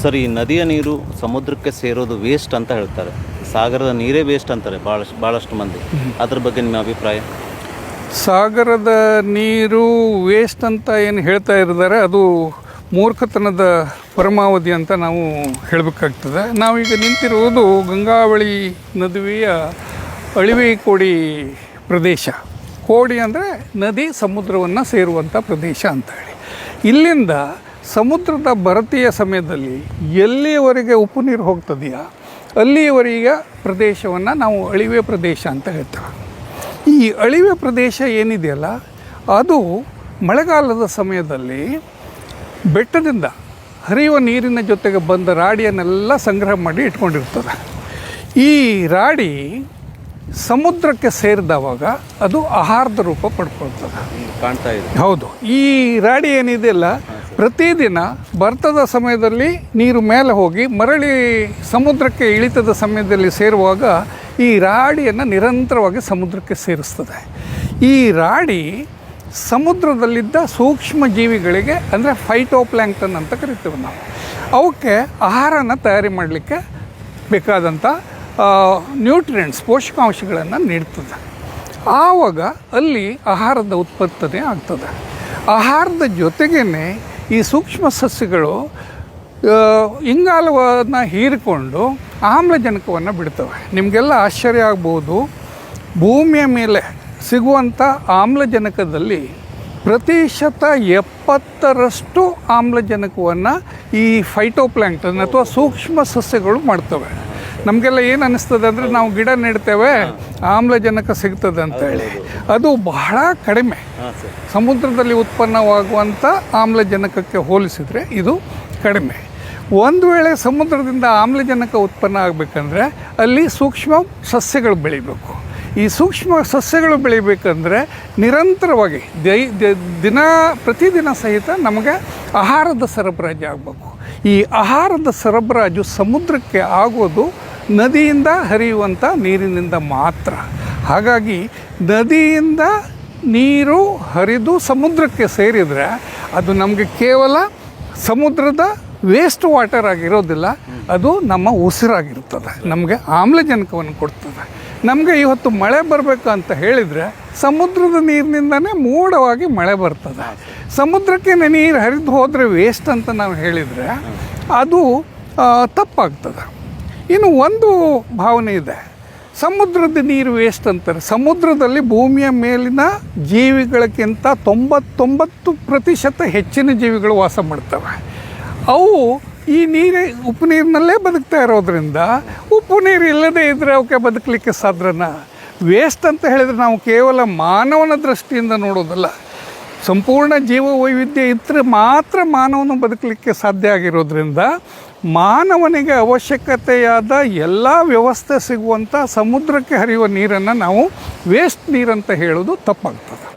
Sir, ಈ ನದಿಯ ನೀರು ಸಮುದ್ರಕ್ಕೆ ಸೇರೋದು ವೇಸ್ಟ್ ಅಂತ ಹೇಳ್ತಾರೆ. ಸಾಗರದ ನೀರೇ ವೇಸ್ಟ್ ಅಂತಾರೆ ಭಾಳಷ್ಟು ಭಾಳಷ್ಟು ಮಂದಿ. ಅದ್ರ ಬಗ್ಗೆ ನಿಮ್ಮ ಅಭಿಪ್ರಾಯ? ಸಾಗರದ ನೀರು ವೇಸ್ಟ್ ಅಂತ ಏನು ಹೇಳ್ತಾ ಇದ್ದಾರೆ ಅದು ಮೂರ್ಖತನದ ಪರಮಾವಧಿ ಅಂತ ನಾವು ಹೇಳಬೇಕಾಗ್ತದೆ. ನಾವೀಗ ನಿಂತಿರುವುದು ಗಂಗಾವಳಿ ನದುವೆಯ ಅಳಿವೆ ಕೋಡಿ ಪ್ರದೇಶ. ಕೋಡಿ ಅಂದರೆ ನದಿ ಸಮುದ್ರವನ್ನು ಸೇರುವಂಥ ಪ್ರದೇಶ ಅಂತ ಹೇಳಿ. ಇಲ್ಲಿಂದ ಸಮುದ್ರದ ಭರತಿಯ ಸಮಯದಲ್ಲಿ ಎಲ್ಲಿಯವರೆಗೆ ಉಪ್ಪು ನೀರು ಹೋಗ್ತದೆಯಾ? ಅಲ್ಲಿಯವರೆಗೆ ಪ್ರದೇಶವನ್ನು ನಾವು ಅಳಿವೆ ಪ್ರದೇಶ ಅಂತ ಹೇಳ್ತೇವೆ. ಈ ಅಳಿವೆ ಪ್ರದೇಶ ಏನಿದೆಯಲ್ಲ ಅದು ಮಳೆಗಾಲದ ಸಮಯದಲ್ಲಿ ಬೆಟ್ಟದಿಂದ ಹರಿಯುವ ನೀರಿನ ಜೊತೆಗೆ ಬಂದ ರಾಡಿಯನ್ನೆಲ್ಲ ಸಂಗ್ರಹ ಮಾಡಿ ಇಟ್ಕೊಂಡಿರ್ತದೆ. ಈ ರಾಡಿ ಸಮುದ್ರಕ್ಕೆ ಸೇರಿದವಾಗ ಅದು ಆಹಾರದ ರೂಪ ಪಡ್ಕೊಳ್ತದೆ. ಕಾಣ್ತಾ ಇದೆ. ಹೌದು. ಈ ರಾಡಿ ಏನಿದೆಯಲ್ಲ ಪ್ರತಿದಿನ ಬರ್ತದ ಸಮಯದಲ್ಲಿ ನೀರು ಮೇಲೆ ಹೋಗಿ ಮರಳಿ ಸಮುದ್ರಕ್ಕೆ ಇಳಿತದ ಸಮಯದಲ್ಲಿ ಸೇರುವಾಗ ಈ ರಾಡಿಯನ್ನು ನಿರಂತರವಾಗಿ ಸಮುದ್ರಕ್ಕೆ ಸೇರಿಸ್ತದೆ. ಈ ರಾಡಿ ಸಮುದ್ರದಲ್ಲಿದ್ದ ಸೂಕ್ಷ್ಮ ಜೀವಿಗಳಿಗೆ ಅಂದರೆ ಫೈಟೋಪ್ಲ್ಯಾಂಕ್ಟನ್ ಅಂತ ಕರಿತೀವಿ ನಾವು. ಅವಕ್ಕೆ ಆಹಾರನ ತಯಾರಿ ಮಾಡಲಿಕ್ಕೆ ಬೇಕಾದಂಥ ನ್ಯೂಟ್ರಿಯೆಂಟ್ಸ್ ಪೋಷಕಾಂಶಗಳನ್ನು ನೀಡ್ತದೆ. ಆವಾಗ ಅಲ್ಲಿ ಆಹಾರದ ಉತ್ಪತ್ತನೆ ಆಗ್ತದೆ. ಆಹಾರದ ಜೊತೆಗೇ ಈ ಸೂಕ್ಷ್ಮ ಸಸ್ಯಗಳು ಇಂಗಾಲವನ್ನು ಹೀರಿಕೊಂಡು ಆಮ್ಲಜನಕವನ್ನು ಬಿಡ್ತವೆ. ನಿಮಗೆಲ್ಲ ಆಶ್ಚರ್ಯ ಆಗ್ಬೋದು. ಭೂಮಿಯ ಮೇಲೆ ಸಿಗುವಂಥ ಆಮ್ಲಜನಕದಲ್ಲಿ ಪ್ರತಿಶತ ಎಪ್ಪತ್ತರಷ್ಟು ಆಮ್ಲಜನಕವನ್ನು ಈ ಫೈಟೋಪ್ಲ್ಯಾಂಕ್ಟನ್ ಅಥವಾ ಸೂಕ್ಷ್ಮ ಸಸ್ಯಗಳು ಮಾಡ್ತವೆ. ನಮಗೆಲ್ಲ ಏನು ಅನ್ನಿಸ್ತದೆ ಅಂದರೆ ನಾವು ಗಿಡ ನೆಡ್ತೇವೆ ಆಮ್ಲಜನಕ ಸಿಗ್ತದೆ ಅಂತೇಳಿ ಅದು ಬಹಳ ಕಡಿಮೆ. ಸಮುದ್ರದಲ್ಲಿ ಉತ್ಪನ್ನವಾಗುವಂಥ ಆಮ್ಲಜನಕಕ್ಕೆ ಹೋಲಿಸಿದರೆ ಇದು ಕಡಿಮೆ. ಒಂದು ವೇಳೆ ಸಮುದ್ರದಿಂದ ಆಮ್ಲಜನಕ ಉತ್ಪನ್ನ ಆಗಬೇಕಂದ್ರೆ ಅಲ್ಲಿ ಸೂಕ್ಷ್ಮ ಸಸ್ಯಗಳು ಬೆಳಿಬೇಕು. ಈ ಸೂಕ್ಷ್ಮ ಸಸ್ಯಗಳು ಬೆಳಿಬೇಕಂದ್ರೆ ನಿರಂತರವಾಗಿ ದೈ ದ- ದಿನ ಪ್ರತಿದಿನ ಸಹಿತ ನಮಗೆ ಆಹಾರದ ಸರಬರಾಜು ಆಗಬೇಕು. ಈ ಆಹಾರದ ಸರಬರಾಜು ಸಮುದ್ರಕ್ಕೆ ಆಗೋದು ನದಿಯಿಂದ ಹರಿಯುವಂಥ ನೀರಿನಿಂದ ಮಾತ್ರ. ಹಾಗಾಗಿ ನದಿಯಿಂದ ನೀರು ಹರಿದು ಸಮುದ್ರಕ್ಕೆ ಸೇರಿದರೆ ಅದು ನಮಗೆ ಕೇವಲ ಸಮುದ್ರದ ವೇಸ್ಟ್ ವಾಟರ್ ಆಗಿರೋದಿಲ್ಲ, ಅದು ನಮ್ಮ ಉಸಿರಾಗಿರ್ತದೆ, ನಮಗೆ ಆಮ್ಲಜನಕವನ್ನು ಕೊಡ್ತದೆ. ನಮಗೆ ಇವತ್ತು ಮಳೆ ಬರಬೇಕು ಅಂತ ಹೇಳಿದರೆ ಸಮುದ್ರದ ನೀರಿನಿಂದನೇ ಮೂಢವಾಗಿ ಮಳೆ ಬರ್ತದೆ. ಸಮುದ್ರಕ್ಕೆ ನೀರು ಹರಿದು ಹೋದರೆ ವೇಸ್ಟ್ ಅಂತ ನಾವು ಹೇಳಿದರೆ ಅದು ತಪ್ಪಾಗ್ತದೆ. ಇನ್ನು ಒಂದು ಭಾವನೆ ಇದೆ. ಸಮುದ್ರದ ನೀರು ವೇಸ್ಟ್ ಅಂತಾರೆ. ಸಮುದ್ರದಲ್ಲಿ ಭೂಮಿಯ ಮೇಲಿನ ಜೀವಿಗಳಕ್ಕಿಂತ ತೊಂಬತ್ತೊಂಬತ್ತು ಪ್ರತಿಶತ ಹೆಚ್ಚಿನ ಜೀವಿಗಳು ವಾಸ ಮಾಡ್ತವೆ. ಅವು ಈ ನೀರು, ಉಪ್ಪು ನೀರಿನಲ್ಲೇ ಬದುಕ್ತಾ ಇರೋದ್ರಿಂದ ಉಪ್ಪು ನೀರು ಇಲ್ಲದೇ ಇದ್ದರೆ ಅವಕ್ಕೆ ಬದುಕಲಿಕ್ಕೆ ಸಾಧ್ಯನ? ವೇಸ್ಟ್ ಅಂತ ಹೇಳಿದರೆ ನಾವು ಕೇವಲ ಮಾನವನ ದೃಷ್ಟಿಯಿಂದ ನೋಡೋದಲ್ಲ. ಸಂಪೂರ್ಣ ಜೀವ ವೈವಿಧ್ಯ ಇದ್ದರೆ ಮಾತ್ರ ಮಾನವನು ಬದುಕಲಿಕ್ಕೆ ಸಾಧ್ಯ ಆಗಿರೋದ್ರಿಂದ ಮಾನವನಿಗೆ ಅವಶ್ಯಕತೆಯಾದ ಎಲ್ಲ ವ್ಯವಸ್ಥೆ ಸಿಗುವಂಥ ಸಮುದ್ರಕ್ಕೆ ಹರಿಯುವ ನೀರನ್ನು ನಾವು ವೇಸ್ಟ್ ನೀರಂತ ಹೇಳೋದು ತಪ್ಪಾಗ್ತದೆ.